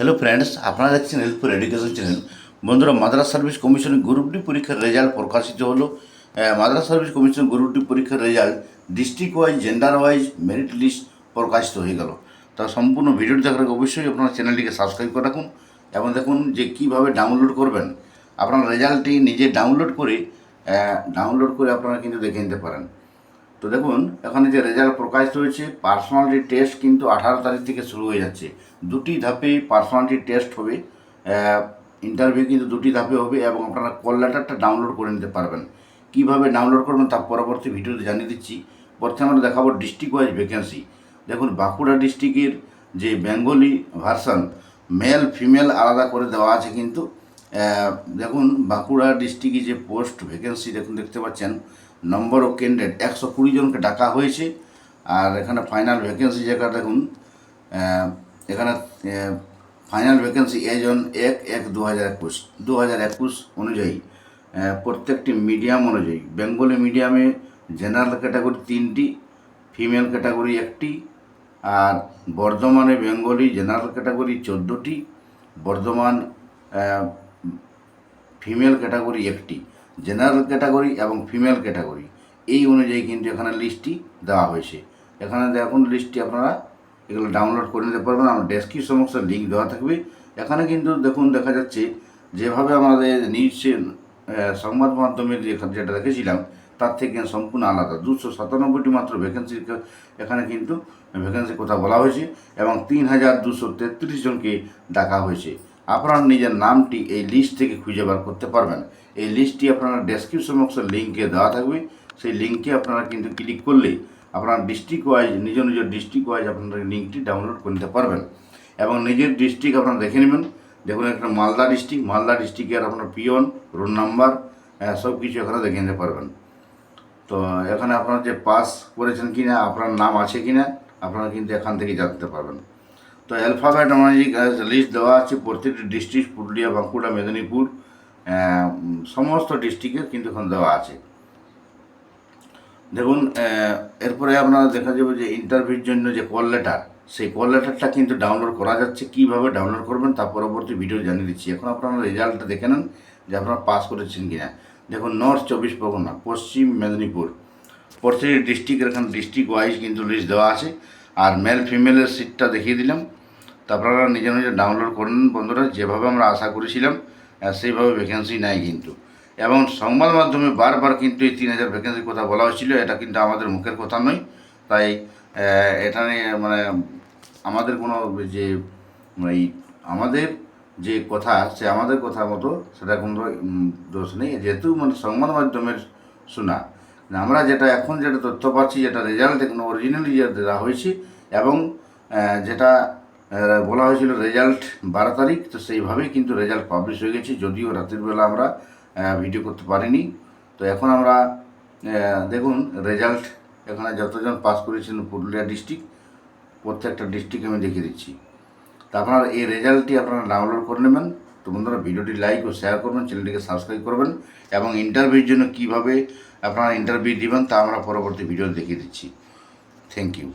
Hello friends আপনারা দেখছেন helpful education channel বন্ধুরা Madras service commission group D পরীক্ষার রেজাল্ট প্রকাশিত হলো। Madras service commission group D পরীক্ষার result district wise gender wise merit list প্রকাশিত হয়ে গেল। তা সম্পূর্ণ ভিডিওটি দেখার অবশ্যই আপনারা চ্যানেলটিকে সাবস্ক্রাইব করে রাখুন এবং দেখুন যে কীভাবে ডাউনলোড করবেন। আপনারা রেজাল্টটি নিজে ডাউনলোড করে ডাউনলোড করে আপনারা কিন্তু দেখে নিতে পারেন। তো দেখুন, এখানে যে রেজাল্ট প্রকাশিত হয়েছে পার্সোনালিটি টেস্ট কিন্তু আঠারো তারিখ থেকে শুরু হয়ে যাচ্ছে। দুটি ধাপে পার্সোনালিটি টেস্ট হবে। ইন্টারভিউ কিন্তু দুটি ধাপে হবে এবং আপনারা কল লেটারটা ডাউনলোড করে নিতে পারবেন। কীভাবে ডাউনলোড করবেন তার পরবর্তী ভিডিওতে জানিয়ে দিচ্ছি। প্রথমে আমরা দেখাবো ডিস্ট্রিক্ট ওয়াইজ ভ্যাকেন্সি দেখুন, বাঁকুড়া ডিস্ট্রিক্টের যে বেঙ্গলি ভার্সন মেল ফিমেল আলাদা করে দেওয়া আছে কিন্তু দেখুন, বাঁকুড়া ডিস্ট্রিক্টে যে পোস্ট ভ্যাকেন্সি দেখুন, দেখতে পাচ্ছেন। নম্বর অফ ক্যান্ডিডেট একশো কুড়ি জনকে ডাকা হয়েছে। আর এখানে ফাইনাল ভ্যাকেন্সি জায়গা দেখুন এখানে ফাইনাল ভ্যাকেন্সি এজন এক এক দু হাজার একুশ, দু হাজার একুশ অনুযায়ী প্রত্যেকটি মিডিয়াম অনুযায়ী বেঙ্গলি মিডিয়ামে জেনারেল ক্যাটাগরি তিনটি ফিমেল ক্যাটাগরি একটি, আর বর্ধমানে বেঙ্গলি জেনারেল ক্যাটাগরি চোদ্দোটি, বর্ধমান ফিমেল ক্যাটাগরি একটি। জেনারেল ক্যাটাগরি এবং ফিমেল ক্যাটাগরি। এই অনুযায়ী কিন্তু এখানে লিস্টটি দেওয়া হয়েছে। এখানে দেখুন লিস্টটি আপনারা এগুলো ডাউনলোড করে নিতে পারবেন। আমার ডেসক্রিপশন বক্সে লিঙ্ক দেওয়া থাকবে। এখানে কিন্তু দেখুন দেখা যাচ্ছে যেভাবে আমাদের নিউজ সংবাদ মাধ্যমে যেটা দেখেছিলাম, তার থেকে সম্পূর্ণ আলাদা। দুশো সাতানব্বইটি মাত্র ভ্যাকেন্সি এখানে কিন্তু ভ্যাকেন্সির কথা বলা হয়েছে এবং তিন হাজার দুশো তেত্রিশ জনকে ডাকা হয়েছে। আপনার নিজের নামটি এই লিস্ট থেকে খুঁজে বার করতে পারবেন। এই লিস্টটি আপনারা ডেসক্রিপশন বক্সের লিঙ্কে দেওয়া থাকবে। সেই লিঙ্কে আপনারা কিন্তু ক্লিক করলেই আপনার ডিস্ট্রিক্ট ওয়াইজ নিজ নিজ ডিস্ট্রিক্ট ওয়াইজ আপনারা লিঙ্কটি ডাউনলোড করে নিতে পারবেন। এবং নিজের ডিস্ট্রিক্ট আপনারা দেখে নেবেন। দেখুন একটা মালদা ডিস্ট্রিক্ট মালদা ডিস্ট্রিক্টের আপনার পিয়ন রোল নাম্বার সব কিছু এখানে দেখে নিতে পারবেন। তো এখানে আপনারা যে পাস করেছেন কিনা, আপনার নাম আছে কিনা, আপনারা কিন্তু এখান থেকে জানতে পারবেন। তো অ্যালফাবেট অনুযায়ী লিস্ট দেওয়া আছে, প্রত্যেকটি ডিস্ট্রিক্ট পুরুলিয়া, বাঁকুড়া, মেদিনীপুর সমস্ত ডিস্ট্রিক্টের কিন্তু এখন দেওয়া আছে। দেখুন এরপরে আপনারা দেখা যাবে যে ইন্টারভিউর জন্য যে কল লেটার সেই কল লেটারটা কিন্তু ডাউনলোড করা যাচ্ছে। কীভাবে ডাউনলোড করবেন তার পরবর্তী ভিডিও জানিয়ে দিচ্ছি। এখন আপনারা রেজাল্টটা দেখে নেন যে আপনারা পাস করেছেন কিনা। দেখুন নর্থ চব্বিশ পরগনা, পশ্চিম মেদিনীপুর, প্রত্যেকটি ডিস্ট্রিক্টের এখানে ডিস্ট্রিক্ট ওয়াইজ কিন্তু লিস্ট দেওয়া আছে। আর মেল ফিমেলের সিটটা দেখিয়ে দিলাম। তো আপনারা নিজে নিজে ডাউনলোড করে নিন। বন্ধুরা, যেভাবে আমরা আশা করেছিলাম সেইভাবে ভ্যাকেন্সি নাই কিন্তু। এবং সংবাদ মাধ্যমে বারবার কিন্তু এই তিন হাজার ভ্যাকেন্সির কথা বলা হয়েছিল, এটা কিন্তু আমাদের মুখের কথা নয়। তাই নিয়ে মানে আমাদের কোনো যে, এই আমাদের যে কথা, সে আমাদের কথা মতো সেটা কোনো দোষ নেই। যেহেতু মানে সংবাদ মাধ্যমের শোনা, আমরা যেটা এখন যেটা তথ্য পাচ্ছি, যেটা রেজাল্ট এখন অরিজিনালি যে দেওয়া হয়েছে এবং যেটা বলা হয়েছিল রেজাল্ট বারো তারিখ, তো সেইভাবেই কিন্তু রেজাল্ট পাবলিশ হয়ে গেছে, যদিও রাতের বেলা আমরা ভিডিও করতে পারিনি। তো এখন আমরা দেখুন রেজাল্ট, এখানে যতজন পাস করেছেন পুরুলিয়া ডিস্ট্রিক্ট প্রত্যেকটা ডিস্ট্রিক্ট আমি দেখিয়ে দিচ্ছি। তো আপনারা এই রেজাল্টটি আপনারা ডাউনলোড করে নেবেন। তো বন্ধুরা, ভিডিওটি লাইক ও শেয়ার করবেন চ্যানেলটিকে সাবস্ক্রাইব করবেন এবং ইন্টারভিউর জন্য কীভাবে আপনারা ইন্টারভিউ দিবেন তা আমরা পরবর্তী ভিডিও দেখিয়ে দিচ্ছি। Thank you